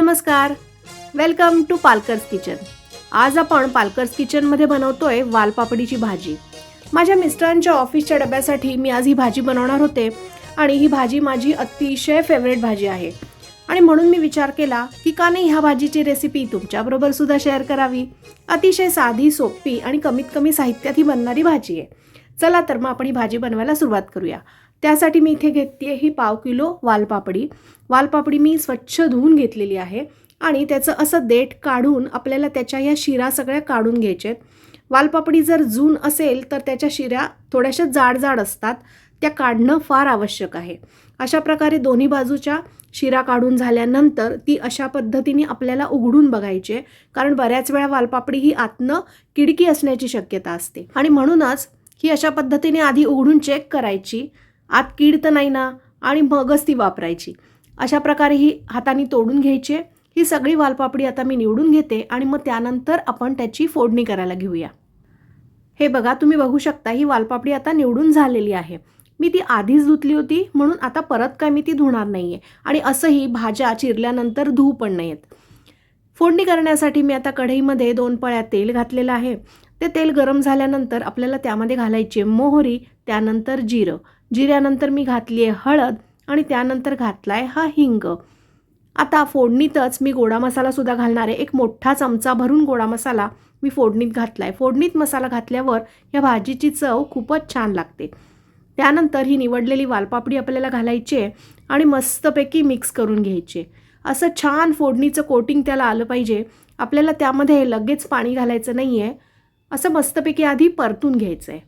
नमस्कार. Welcome to पालकर्स kitchen आज आपण पालकर्स किचनमध्ये बनवतोय वालपापडीची भाजी. माझ्या मिस्टरांच्या ऑफिसच्या डब्यासाठी मी आज ही भाजी बनवणार होते आणि ही भाजी माझी अतिशय फेवरेट भाजी आहे. आणि म्हणून मी विचार केला की का नाही ह्या भाजीची रेसिपी तुमच्याबरोबर सुद्धा शेअर करावी. अतिशय साधी सोपी आणि कमीत कमी साहित्यात ही बनणारी भाजी आहे. चला तर मग आपण ही भाजी बनवायला सुरुवात करूया. त्यासाठी मी इथे घेते ही पाव किलो वालपापडी. वालपापडी मी स्वच्छ धुवून घेतलेली आहे आणि त्याचं असं देठ काढून आपल्याला त्याच्या ह्या शिरा सगळ्या काढून घ्यायच्यात वालपापडी जर जून असेल तर त्याच्या शिऱ्या थोड्याशा जाड जाड असतात. त्या काढणं फार आवश्यक आहे. अशा प्रकारे दोन्ही बाजूच्या शिरा काढून झाल्यानंतर ती अशा पद्धतीने आपल्याला उघडून बघायची आहे. कारण बऱ्याच वेळा वालपापडी ही आतनं किडकी असण्याची शक्यता असते. आणि म्हणूनच ही अशा पद्धतीने आधी उघडून चेक करायची. आत कीड तर नाही ना आणि मगच ती वापरायची. अशा प्रकारे ही हाताने तोडून घ्यायची ही सगळी वालपापडी आता मी निवडून घेते आणि मग त्यानंतर आपण त्याची फोडणी करायला घेऊया. हे बघा तुम्ही बघू शकता ही वालपापडी आता निवडून झालेली आहे. मी ती आधीच धुतली होती म्हणून आता परत काय मी ती धुणार नाही आहे आणि असंही भाज्या चिरल्यानंतर धुऊ पण नाहीत फोडणी करण्यासाठी मी आता कढईमध्ये दोन पळ्या तेल घातलेलं आहे. ते तेल गरम झाल्यानंतर आपल्याला त्यामध्ये घालायचे मोहरी त्यानंतर जिरं. जिऱ्यानंतर मी घातली आहे हळद आणि त्यानंतर घातला आहे हा हिंग. आता फोडणीतच मी गोडा मसालासुद्धा घालणार. आहे एक मोठा चमचा भरून गोडा मसाला मी फोडणीत घातला आहे फोडणीत मसाला घातल्यावर या भाजीची चव खूपच छान लागते. त्यानंतर ही निवडलेली वालपापडी आपल्याला घालायची आहे आणि मस्तपैकी मिक्स करून घ्यायची आहे. असं छान फोडणीचं कोटिंग त्याला आलं पाहिजे. आपल्याला त्यामध्ये लगेच पाणी घालायचं नाही आहे असं मस्तपैकी आधी परतून घ्यायचं आहे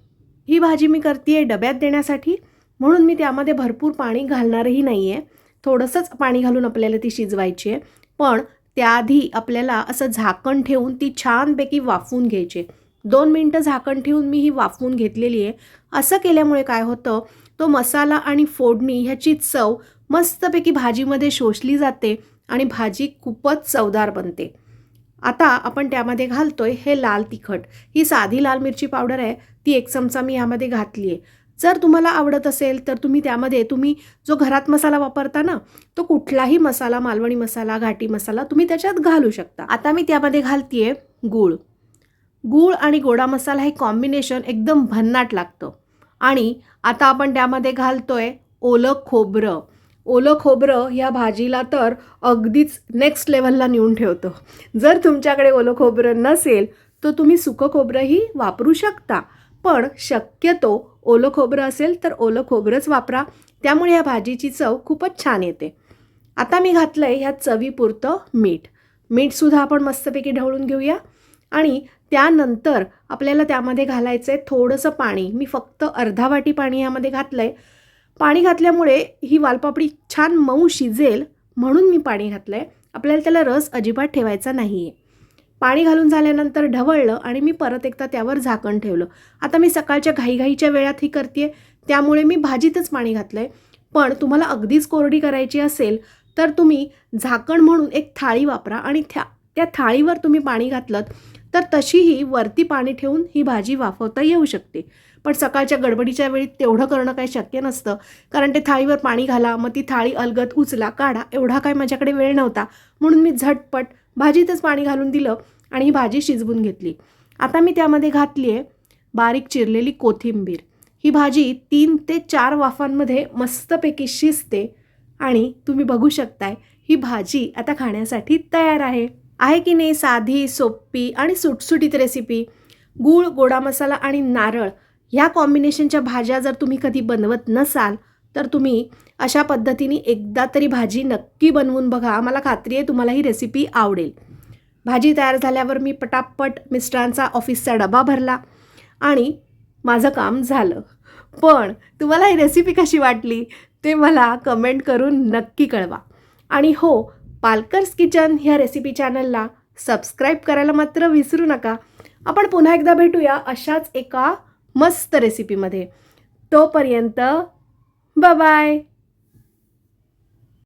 ही भाजी मी करते आहे डब्यात देण्यासाठी. म्हणून मी त्यामध्ये भरपूर पाणी घालणारही नाही आहे थोडंसंच पाणी घालून आपल्याला ती शिजवायची आहे. पण त्याआधी आपल्याला असं झाकण ठेवून ती छानपैकी वाफवून घ्यायची आहे. दोन मिनटं झाकण ठेवून मी ही वाफवून घेतलेली आहे. असं केल्यामुळे काय होतं तो मसाला आणि फोडणी ह्याची चव मस्तपैकी भाजीमध्ये शोषली जाते आणि भाजी खूपच चवदार बनते. आता आपण त्यामध्ये घालतोय हे लाल तिखट. ही साधी लाल मिरची पावडर आहे. ती एक चमचा मी यामध्ये घातली आहे जर तुम्हाला आवडत असेल तर तुम्ही त्यामध्ये तुम्ही जो घरात मसाला वापरता ना तो कुठलाही मसाला मालवणी मसाला घाटी मसाला तुम्ही त्याच्यात घालू शकता. आता मी त्यामध्ये घालतीये गूळ. गूळ आणि गोडा मसाला हे कॉम्बिनेशन एकदम भन्नाट लागतं. आणि आता आपण त्यामध्ये घालतोय ओलं खोबरं. ओलं खोबरं ह्या भाजीला तर अगदीच नेक्स्ट लेवलला नेऊन ठेवतं. जर तुमच्याकडे ओलं खोबरं नसेल तर तुम्ही सुकं खोबरंही वापरू शकता. पण शक्यतो ओलं खोबरं असेल तर ओलं खोबरंच वापरा. त्यामुळे या भाजीची चव खूपच छान येते. आता मी घातलं आहे ह्या चवीपुरतं मीठ. मीठसुद्धा आपण मस्तपैकी ढवळून घेऊया. आणि त्यानंतर आपल्याला त्यामध्ये घालायचं आहे थोडंसं पाणी. मी फक्त अर्धा वाटी पाणी यामध्ये घातलं आहे पाणी घातल्यामुळे ही वालपापडी छान मऊ शिजेल म्हणून मी पाणी घातलं आहे आपल्याला त्याला रस अजिबात ठेवायचा नाही आहे पाणी घालून झाल्यानंतर ढवळलं आणि मी परत एकदा त्यावर झाकण ठेवलं. आता मी सकाळच्या घाईघाईच्या वेळात ही करते त्यामुळे मी भाजीतच पाणी घातलं आहे पण तुम्हाला अगदीच कोरडी करायची असेल तर तुम्ही झाकण म्हणून एक थाळी वापरा आणि त्या त्या थाळीवर तुम्ही पाणी घातलं तर तशीही वरती पाणी ठेवून ही भाजी वाफवता येऊ शकते. पण सकाळच्या गडबडीच्या वेळी तेवढं करणं काही शक्य नसतं कारण ते थाळीवर पाणी घाला मग ती थाळी अलगत उचला काढा एवढा काय माझ्याकडे वेळ नव्हता. म्हणून मी झटपट भाजीतच पाणी घालून दिलं आणि ही भाजी शिजवून घेतली. आता मी त्यामध्ये घातली आहे बारीक चिरलेली कोथिंबीर. ही भाजी तीन ते चार वाफांमध्ये मस्तपैकी शिजते आणि तुम्ही बघू शकताय ही भाजी आता खाण्यासाठी तयार आहे. आहे की नाही साधी सोपी आणि सुटसुटीत रेसिपी गूळ गोडा मसाला आणि नारळ ह्या कॉम्बिनेशनच्या भाज्या जर तुम्ही कधी बनवत नसाल तर तुम्ही अशा पद्धतीने एकदा तरी भाजी नक्की बनवून बघा. मला खात्री आहे तुम्हाला ही रेसिपी आवडेल. भाजी तयार झाल्यावर मी पटापट मिस्टरांचा ऑफिसचा डबा भरला आणि माझं काम झालं. पण तुम्हाला ही रेसिपी कशी वाटली ते मला कमेंट करून नक्की कळवा. आणि हो पालकर्स किचन ह्या रेसिपी चॅनलला सबस्क्राईब करायला मात्र विसरू नका. आपण पुन्हा एकदा भेटूया अशाच एका मस्त रेसिपीमध्ये तोपर्यंत Bye bye.